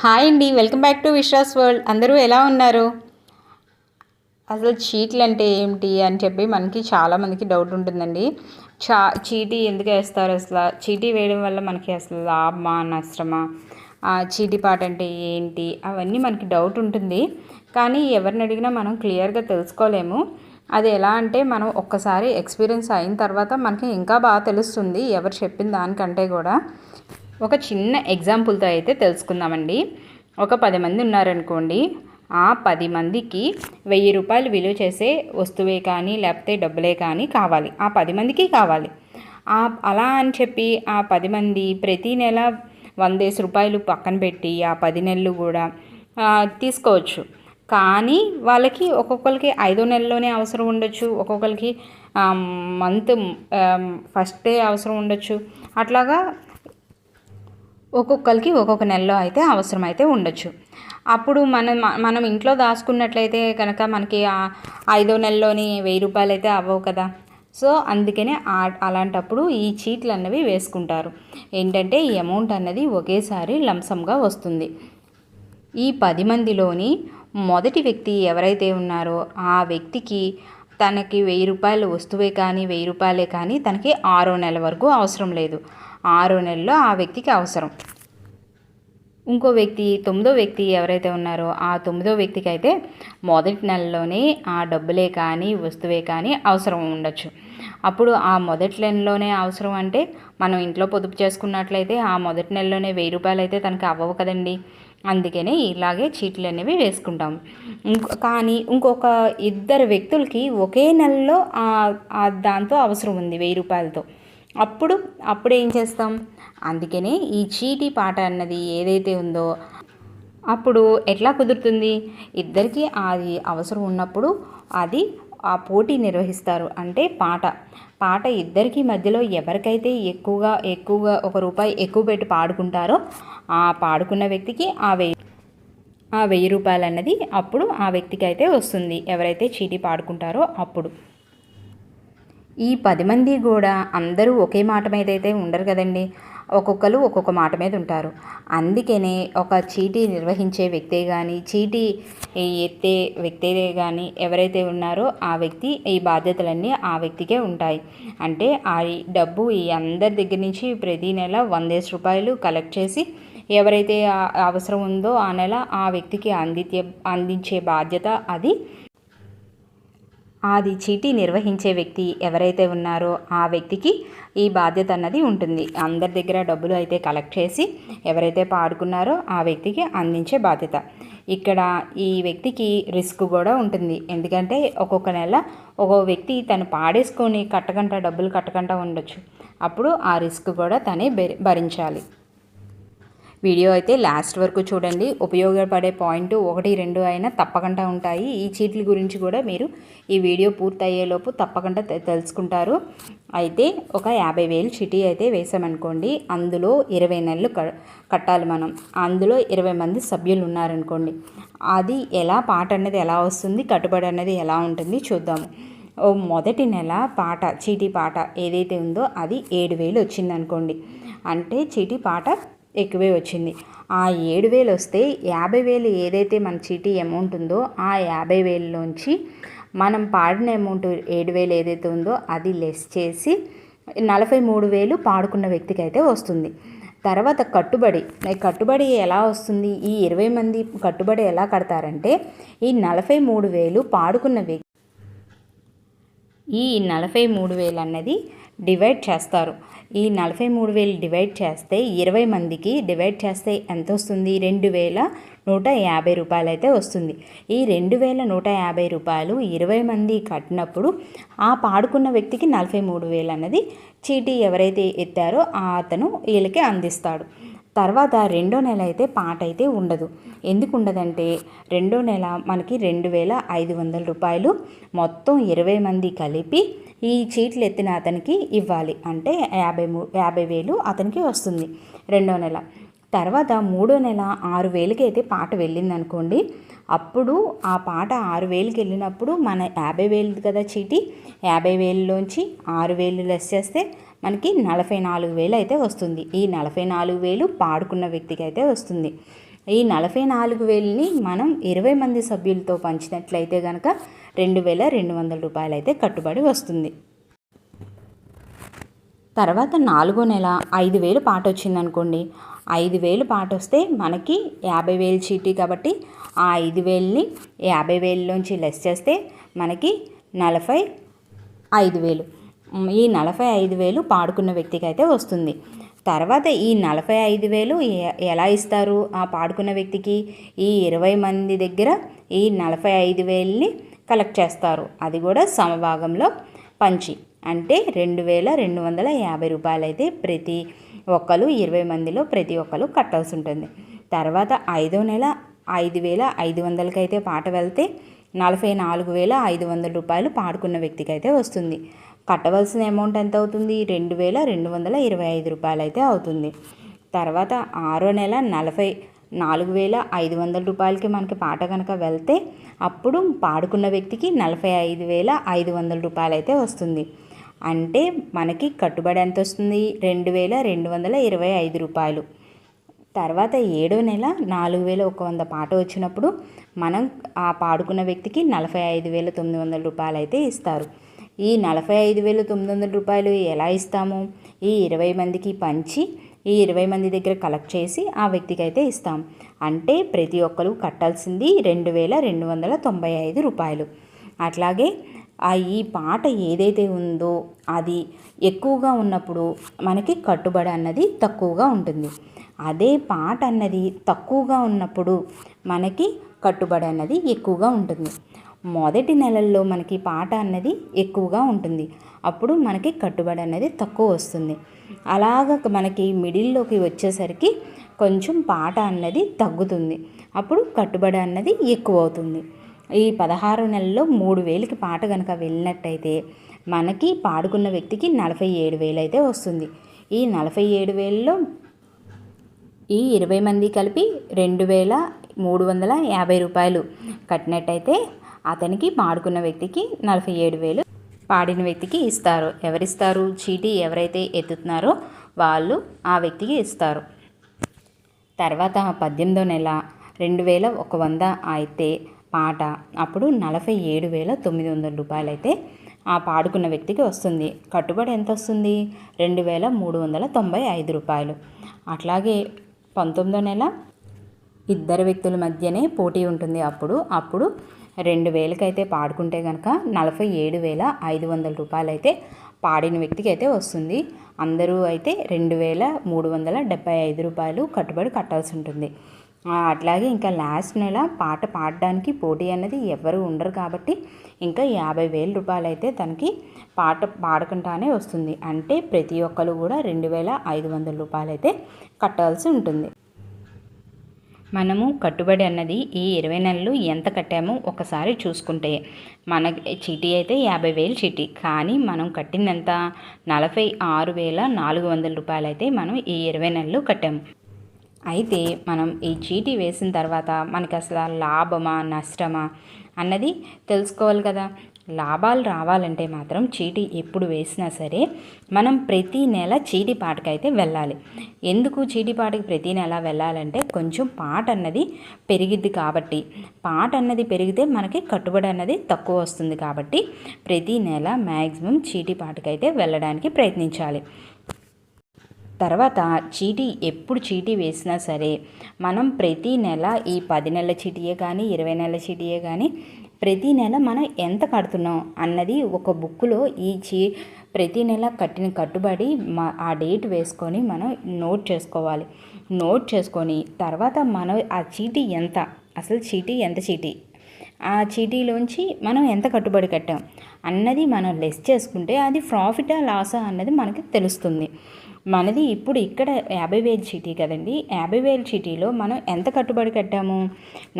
Hi అండి welcome back to Vishwas world. అందరూ ఎలా ఉన్నారు? అసలు చీట్లు అంటే ఏమిటి అని చెప్పి మనకి చాలామందికి డౌట్ ఉంటుందండి. చా చీటీ ఎందుకు వేస్తారు అసలు? చీటీ వేయడం వల్ల మనకి అసలు లాభమా నష్టమా? ఆ చీటీ పాట అంటే ఏంటి? అవన్నీ మనకి డౌట్ ఉంటుంది. కానీ ఎవరిని అడిగినా మనం క్లియర్గా తెలుసుకోలేము. అది ఎలా అంటే మనం ఒక్కసారి ఎక్స్పీరియన్స్ అయిన తర్వాత మనకి ఇంకా బాగా తెలుస్తుంది ఎవరు చెప్పిన దానికంటే కూడా. ఒక చిన్న ఎగ్జాంపుల్తో అయితే తెలుసుకుందామండి. ఒక పది మంది ఉన్నారనుకోండి ఆ పది మందికి వెయ్యి రూపాయలు విలువ చేసే వస్తువే కానీ లేకపోతే డబ్బులే కానీ కావాలి. ఆ పది మందికి కావాలి. ఆ అలా అని చెప్పి ఆ పది మంది ప్రతి నెల వందేసి రూపాయలు పక్కన పెట్టి ఆ పది నెలలు కూడా తీసుకోవచ్చు. కానీ వాళ్ళకి ఒక్కొక్కరికి ఐదో నెలలోనే అవసరం ఉండొచ్చు. ఒక్కొక్కరికి మంత్ ఫస్టే అవసరం ఉండొచ్చు. అట్లాగా ఒక్కొక్కరికి ఒక్కొక్క నెలలో అయితే అవసరమైతే ఉండొచ్చు. అప్పుడు మనం మనం ఇంట్లో దాచుకున్నట్లయితే కనుక మనకి ఐదో నెలలోని వెయ్యి రూపాయలు అయితే అవ్వవు కదా. సో అందుకనే అలాంటప్పుడు ఈ చీట్లు అన్నవి వేసుకుంటారు. ఏంటంటే ఈ అమౌంట్ అన్నది ఒకేసారి లంసంగా వస్తుంది. ఈ పది మందిలోని మొదటి వ్యక్తి ఎవరైతే ఉన్నారో ఆ వ్యక్తికి తనకి వెయ్యి రూపాయలు వస్తువే కానీ వెయ్యి రూపాయలే కానీ తనకి ఆరో నెల వరకు అవసరం లేదు. ఆరో నెలలో ఆ వ్యక్తికి అవసరం. ఇంకో వ్యక్తి తొమ్మిదో వ్యక్తి ఎవరైతే ఉన్నారో ఆ తొమ్మిదో వ్యక్తికి అయితే మొదటి నెలలోనే ఆ డబ్బులే కానీ వస్తువే కానీ అవసరం ఉండొచ్చు. అప్పుడు ఆ మొదటి నెలలోనే అవసరం అంటే మనం ఇంట్లో పొదుపు చేసుకున్నట్లయితే ఆ మొదటి నెలలోనే వెయ్యి రూపాయలు అయితే తనకి అవ్వవు కదండి. అందుకనే ఇలాగే చీట్లు అనేవి వేసుకుంటాం. ఇంకో కానీ ఇంకొక ఇద్దరు వ్యక్తులకి ఒకే నెలలో దాంతో అవసరం ఉంది వెయ్యి రూపాయలతో. అప్పుడు అప్పుడు ఏం చేస్తాం? అందుకనే ఈ చీటీ పాట అన్నది ఏదైతే ఉందో అప్పుడు ఎట్లా కుదురుతుంది? ఇద్దరికి అది అవసరం ఉన్నప్పుడు అది ఆ పోటీ నిర్వహిస్తారు. అంటే పాట. పాట ఇద్దరికి మధ్యలో ఎవరికైతే ఎక్కువగా ఎక్కువగా ఒక రూపాయి ఎక్కువ పెట్టి పాడుకుంటారో ఆ పాడుకున్న వ్యక్తికి ఆ వెయ్యి ఆ వెయ్యి రూపాయలు అన్నది అప్పుడు ఆ వ్యక్తికి అయితే వస్తుంది. ఎవరైతే చీటీ పాడుకుంటారో అప్పుడు. ఈ పది మంది కూడా అందరూ ఒకే మాట మీద అయితే ఉండరు కదండి. ఒక్కొక్కరు ఒక్కొక్క మాట మీద ఉంటారు. అందుకనే ఒక చీటీ నిర్వహించే వ్యక్తే కానీ చీటీ ఎత్తే వ్యక్తే కానీ ఎవరైతే ఉన్నారో ఆ వ్యక్తి ఈ బాధ్యతలన్నీ ఆ వ్యక్తికే ఉంటాయి. అంటే ఆ డబ్బు ఈ అందరి దగ్గర నుంచి ప్రతి నెల వందేసి రూపాయలు కలెక్ట్ చేసి ఎవరైతే అవసరం ఉందో ఆ నెల ఆ వ్యక్తికి అందితే అందించే బాధ్యత అది అది చీటీ నిర్వహించే వ్యక్తి ఎవరైతే ఉన్నారో ఆ వ్యక్తికి ఈ బాధ్యత అన్నది ఉంటుంది. అందరి దగ్గర డబ్బులు అయితే కలెక్ట్ చేసి ఎవరైతే పాడుకున్నారో ఆ వ్యక్తికి అందించే బాధ్యత. ఇక్కడ ఈ వ్యక్తికి రిస్క్ కూడా ఉంటుంది. ఎందుకంటే ఒక్కొక్క నెల ఒక్కొక్క వ్యక్తి తను పాడేసుకొని కట్టకంట డబ్బులు కట్టకంట ఉండొచ్చు. అప్పుడు ఆ రిస్క్ కూడా తనే భరి- భరించాలి. వీడియో అయితే లాస్ట్ వరకు చూడండి. ఉపయోగపడే పాయింట్ ఒకటి రెండు అయినా తప్పకుండా ఉంటాయి. ఈ చీట్ల గురించి కూడా మీరు ఈ వీడియో పూర్తయ్యేలోపు తప్పకుండా తెలుసుకుంటారు. అయితే ఒక యాభై వేలు చీటీ అయితే వేసామనుకోండి. అందులో ఇరవై నెలలు క కట్టాలి మనం. అందులో ఇరవై మంది సభ్యులు ఉన్నారనుకోండి. అది ఎలా పాట అనేది ఎలా వస్తుంది? కట్టుబడి అనేది ఎలా ఉంటుంది? చూద్దాము ఓ మొదటి నెల పాట చీటీ పాట ఏదైతే ఉందో అది ఏడు వేలు వచ్చిందనుకోండి. అంటే చీటీ పాట ఎక్కువే వచ్చింది. ఆ ఏడు వేలు వస్తే యాభై వేలు ఏదైతే మన చీటీ అమౌంట్ ఉందో ఆ యాభై వేలలోంచి మనం పాడిన అమౌంట్ ఏడు వేలు ఏదైతే ఉందో అది లెస్ చేసి నలభై మూడు వేలు పాడుకున్న వ్యక్తికి అయితే వస్తుంది. తర్వాత కట్టుబడి కట్టుబడి ఎలా వస్తుంది? ఈ ఇరవై మంది కట్టుబడి ఎలా కడతారంటే ఈ నలభై మూడు వేలు పాడుకున్న వ్యక్తి ఈ నలభై మూడు వేలు అన్నది డివైడ్ చేస్తారు. ఈ నలభై మూడు వేలు డివైడ్ చేస్తే ఇరవై మందికి డివైడ్ చేస్తే ఎంత వస్తుంది? రెండు వేల నూట యాభై రూపాయలు అయితే వస్తుంది. ఈ రెండు వేల నూట యాభై రూపాయలు ఇరవై మంది కట్టినప్పుడు ఆ పాడుకున్న వ్యక్తికి నలభై మూడు వేలు అన్నది చీటీ ఎవరైతే ఎత్తారో ఆ అతను వీళ్ళకి అందిస్తాడు. తర్వాత రెండో నెల అయితే పాట అయితే ఉండదు. ఎందుకు ఉండదంటే రెండో నెల మనకి రెండు వేల ఐదు వందల రూపాయలు మొత్తం ఇరవై మంది కలిపి ఈ చీట్లు ఎత్తిన అతనికి ఇవ్వాలి. అంటే యాభై మూ యాభై వేలు అతనికి వస్తుంది రెండో నెల. తర్వాత మూడో నెల ఆరు వేలకి అయితే పాట వెళ్ళింది అనుకోండి అప్పుడు ఆ పాట ఆరు వేలకి వెళ్ళినప్పుడు మన యాభై వేలు కదా చీటీ యాభై వేలులోంచి ఆరు వేలు లెస్ చేస్తే మనకి నలభై నాలుగు వేలు అయితే వస్తుంది. ఈ నలభై నాలుగు వేలు పాడుకున్న వ్యక్తికి అయితే వస్తుంది. ఈ నలభై నాలుగు వేలని మనం ఇరవై మంది సభ్యులతో పంచినట్లయితే కనుక రెండు వేల రెండు వందల రూపాయలు అయితే కట్టుబడి వస్తుంది. తర్వాత నాలుగో నెల ఐదు వేలు పాట వచ్చిందనుకోండి ఐదు వేలు పాట వస్తే మనకి యాభై వేలు చీటీ కాబట్టి ఆ ఐదు వేలని యాభై వేలలోంచి లెస్ చేస్తే మనకి నలభై ఐదు వేలు. ఈ నలభై ఐదు వేలు పాడుకున్న వ్యక్తికి అయితే వస్తుంది. తర్వాత ఈ నలభై ఐదు వేలు ఎలా ఇస్తారు? ఆ పాడుకున్న వ్యక్తికి ఈ ఇరవై మంది దగ్గర ఈ నలభై ఐదు వేలని కలెక్ట్ చేస్తారు. అది కూడా సమభాగంలో పంచి. అంటే రెండు వేల రెండు వందల యాభై రూపాయలు అయితే ప్రతి ఒక్కరు ఇరవై మందిలో ప్రతి ఒక్కరు కట్టాల్సి ఉంటుంది. తర్వాత ఐదో నెల ఐదు వేల ఐదు వందలకైతే పాట వెళ్తే నలభై నాలుగు వేల ఐదు వందల రూపాయలు పాడుకున్న వ్యక్తికి అయితే వస్తుంది. కట్టవలసిన అమౌంట్ ఎంత అవుతుంది? రెండు వేల రెండు వందల ఇరవై ఐదు రూపాయలు అయితే అవుతుంది. తర్వాత ఆరో నెల నలభై నాలుగు వేల ఐదు వందల రూపాయలకి మనకి పాట కనుక వెళ్తే అప్పుడు పాడుకున్న వ్యక్తికి నలభై ఐదు వేల ఐదు వందల రూపాయలు అయితే వస్తుంది. అంటే మనకి కట్టుబడి ఎంత వస్తుంది? రెండు వేల రెండు వందల ఇరవై ఐదు రూపాయలు. తర్వాత ఏడో నెల నాలుగు వేల ఒక వంద పాట వచ్చినప్పుడు మనం ఆ పాడుకున్న వ్యక్తికి నలభై ఐదు వేల తొమ్మిది వందల రూపాయలు అయితే ఇస్తారు. ఈ నలభై ఐదు వేల తొమ్మిది వందల రూపాయలు ఎలా ఇస్తాము? ఈ ఇరవై మందికి పంచి ఈ ఇరవై మంది దగ్గర కలెక్ట్ చేసి ఆ వ్యక్తికి అయితే ఇస్తాం. అంటే ప్రతి ఒక్కరు కట్టాల్సింది రెండు వేల రెండు వందల తొంభై ఐదు రూపాయలు. అట్లాగే ఆ ఈ పాట ఏదైతే ఉందో అది ఎక్కువగా ఉన్నప్పుడు మనకి కట్టుబడి అన్నది తక్కువగా ఉంటుంది. అదే పాట అన్నది తక్కువగా ఉన్నప్పుడు మనకి కట్టుబడి అన్నది ఎక్కువగా ఉంటుంది. మొదటి నెలల్లో మనకి పాట అన్నది ఎక్కువగా ఉంటుంది. అప్పుడు మనకి కట్టుబడి అనేది తక్కువ వస్తుంది. అలాగ మనకి మిడిల్లోకి వచ్చేసరికి కొంచెం పాట అన్నది తగ్గుతుంది. అప్పుడు కట్టుబడి అన్నది ఎక్కువ అవుతుంది ఈ పదహారు నెలల్లో మూడు వేలకి పాట కనుక వెళ్ళినట్టయితే మనకి పాడుకున్న వ్యక్తికి నలభై ఏడు వేలు అయితే వస్తుంది. ఈ నలభై ఏడు వేలలో ఈ ఇరవై మంది కలిపి రెండు వేల మూడు వందల యాభై రూపాయలు కట్టినట్టయితే అతనికి పాడుకున్న వ్యక్తికి నలభై ఏడు వేలు పాడిన వ్యక్తికి ఇస్తారు. ఎవరిస్తారు? చీటీ ఎవరైతే ఎత్తుతున్నారో వాళ్ళు ఆ వ్యక్తికి ఇస్తారు. తర్వాత పద్దెనిమిదో నెల రెండు వేల ఒక వంద అయితే పాట. అప్పుడు నలభై ఏడు వేల తొమ్మిది వందల రూపాయలు అయితే ఆ పాడుకున్న వ్యక్తికి వస్తుంది. కట్టుబడి ఎంత వస్తుంది? రెండు వేల మూడు వందల తొంభై ఐదు రూపాయలు. అట్లాగే పంతొమ్మిదో నెల ఇద్దరు వ్యక్తుల మధ్యనే పోటీ ఉంటుంది. అప్పుడు అప్పుడు రెండు వేలకైతే పాడుకుంటే కనుక నలభై ఏడు వేల ఐదు వందల రూపాయలు అయితే పాడిన వ్యక్తికి అయితే వస్తుంది. అందరూ అయితే రెండు వేల మూడు వందల డెబ్బై ఐదు రూపాయలు కట్టుబడి కట్టాల్సి ఉంటుంది. అట్లాగే ఇంకా లాస్ట్ నెల పాట పాడడానికి పోటీ అనేది ఎవరు ఉండరు కాబట్టి ఇంకా యాభై వేల రూపాయలు అయితే తనకి పాట పాడకుండానే వస్తుంది. అంటే ప్రతి ఒక్కరు కూడా రెండు వేల ఐదు వందల రూపాయలు అయితే కట్టాల్సి ఉంటుంది. మనము కట్టుబడి అన్నది ఈ ఇరవై నెలలు ఎంత కట్టామో ఒకసారి చూసుకుంటే. మన చీటీ అయితే యాభై వేలు చీటీ. కానీ మనం కట్టిందంత నలభై ఆరు వేల నాలుగు వందల రూపాయలు అయితే మనం ఈ ఇరవై నెలలు కట్టాము. అయితే మనం ఈ చీటీ వేసిన తర్వాత మనకి అసలు లాభమా నష్టమా అన్నది తెలుసుకోవాలి కదా. లాభాలు రావాలంటే మాత్రం చీటీ ఎప్పుడు వేసినా సరే మనం ప్రతి నెల చీటీ పాటకైతే వెళ్ళాలి. ఎందుకు చీటీ పాటకి ప్రతి నెల వెళ్ళాలంటే కొంచెం పాట అన్నది పెరిగిద్ది కాబట్టి. పాట అన్నది పెరిగితే మనకి కట్టుబడి అన్నది తక్కువ వస్తుంది కాబట్టి ప్రతి నెల మ్యాక్సిమం చీటీ పాటకైతే వెళ్ళడానికి ప్రయత్నించాలి. తర్వాత చీటీ ఎప్పుడు చీటీ వేసినా సరే మనం ప్రతి నెల ఈ పది నెలల చీటీయే కానీ ఇరవై నెలల చీటీయే కానీ ప్రతి నెల మనం ఎంత కడుతున్నాం అన్నది ఒక బుక్లో ఈ చీ ప్రతి నెల కట్టిన కట్టుబడి మా ఆ డేట్ వేసుకొని మనం నోట్ చేసుకోవాలి. నోట్ చేసుకొని తర్వాత మనం ఆ చీటీ ఎంత అసలు చీటీ ఎంత చీటీ? ఆ చీటీలోంచి మనం ఎంత కట్టుబడి కట్టాం అన్నది మనం లెస్ చేసుకుంటే అది ప్రాఫిటా లాసా అన్నది మనకి తెలుస్తుంది. మనది ఇప్పుడు ఇక్కడ యాభై వేలు చీటీ కదండి. యాభై వేల చీటీలో మనం ఎంత కట్టుబడి కట్టాము?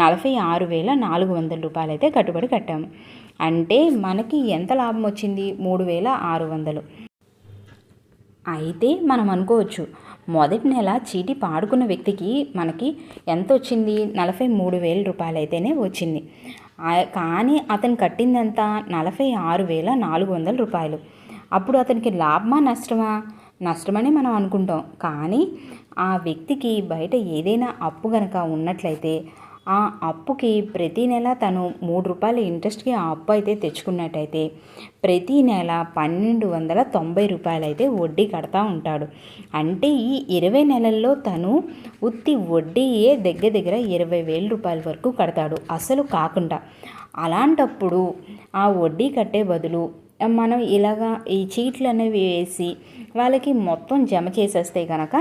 నలభై ఆరు వేల నాలుగు వందల రూపాయలు అయితే కట్టుబడి కట్టాము అంటే మనకి ఎంత లాభం వచ్చింది? మూడు వేల ఆరు వందలు. అయితే మనం అనుకోవచ్చు మొదటి నెల చీటీ పాడుకున్న వ్యక్తికి మనకి ఎంత వచ్చింది? నలభై మూడు వేల రూపాయలు అయితేనే వచ్చింది కానీ అతను కట్టిందంతా నలభై ఆరు వేల నాలుగు వందల రూపాయలు. అప్పుడు అతనికి లాభమా? నష్టమా? నష్టమని మనం అనుకుంటాం. కానీ ఆ వ్యక్తికి బయట ఏదైనా అప్పు కనుక ఉన్నట్లయితే ఆ అప్పుకి ప్రతి నెల తను మూడు రూపాయల ఇంట్రెస్ట్కి ఆ అప్పు అయితే తెచ్చుకున్నట్టయితే ప్రతి నెల పన్నెండు వందల తొంభై రూపాయలు అయితే వడ్డీ కడతా ఉంటాడు. అంటే ఈ ఇరవై నెలల్లో తను ఉత్తి వడ్డీయే దగ్గర దగ్గర ఇరవై వేల రూపాయల వరకు కడతాడు. అసలు కాకుండా అలాంటప్పుడు ఆ వడ్డీ కట్టే బదులు మనం ఇలాగా ఈ చీట్లు అనేవి వేసి వాళ్ళకి మొత్తం జమ చేసేస్తే కనుక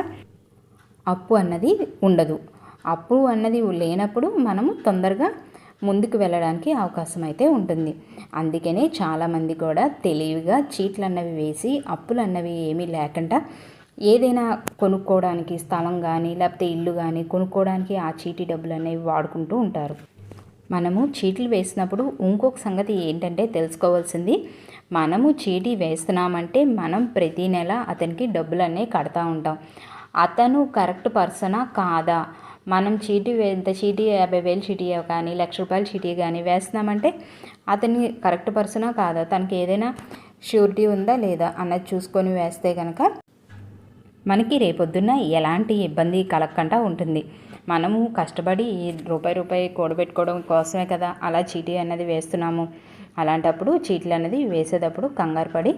అప్పు అన్నది ఉండదు. అప్పు అన్నది లేనప్పుడు మనము తొందరగా ముందుకు వెళ్ళడానికి అవకాశం అయితే ఉంటుంది. అందుకనే చాలామంది కూడా తెలివిగా చీట్లు అన్నవి వేసి అప్పులు అన్నవి ఏమీ లేకుండా ఏదైనా కొనుక్కోవడానికి స్థలం కానీ లేకపోతే ఇల్లు కానీ కొనుక్కోవడానికి ఆ చీటీ డబ్బులు అనేవి వాడుకుంటూ ఉంటారు. మనము చీట్లు వేసినప్పుడు ఇంకొక సంగతి ఏంటంటే తెలుసుకోవాల్సింది మనము చీటీ వేస్తున్నామంటే మనం ప్రతీ నెల అతనికి డబ్బులు కడతా ఉంటాం. అతను కరెక్ట్ పర్సనా కాదా? మనం చీటీ ఎంత చీటీ యాభై వేలు చీటీ కానీ లక్ష రూపాయలు చీటీ కానీ వేస్తున్నామంటే అతని కరెక్ట్ పర్సనా కాదా? తనకి ఏదైనా షూరిటీ ఉందా లేదా అన్నది చూసుకొని వేస్తే కనుక మనకి రేపొద్దున్న ఎలాంటి ఇబ్బంది కలగకుండా ఉంటుంది. మనము కష్టపడి రూపాయి రూపాయి కూడబెట్టుకోవడం కోసమే కదా అలా చీటీ అన్నది వేస్తున్నాము. అలాంటప్పుడు చీట్లు అనేది వేసేటప్పుడు కంగారు పడి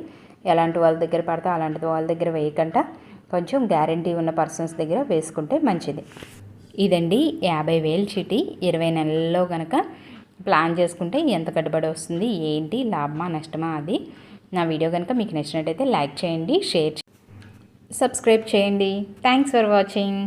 ఎలాంటి వాళ్ళ దగ్గర పడితే అలాంటి వాళ్ళ దగ్గర వేయకుండా కొంచెం గ్యారంటీ ఉన్న పర్సన్స్ దగ్గర వేసుకుంటే మంచిది. ఇదండి యాభై వేలు చీటీ. ఇరవై నెలల్లో కనుక ప్లాన్ చేసుకుంటే ఎంత కట్టుబడి వస్తుంది ఏంటి లాభమా నష్టమా అది నా వీడియో కనుక మీకు నచ్చినట్టయితే లైక్ చేయండి షేర్ సబ్స్క్రైబ్ చేయండి. Thanks for watching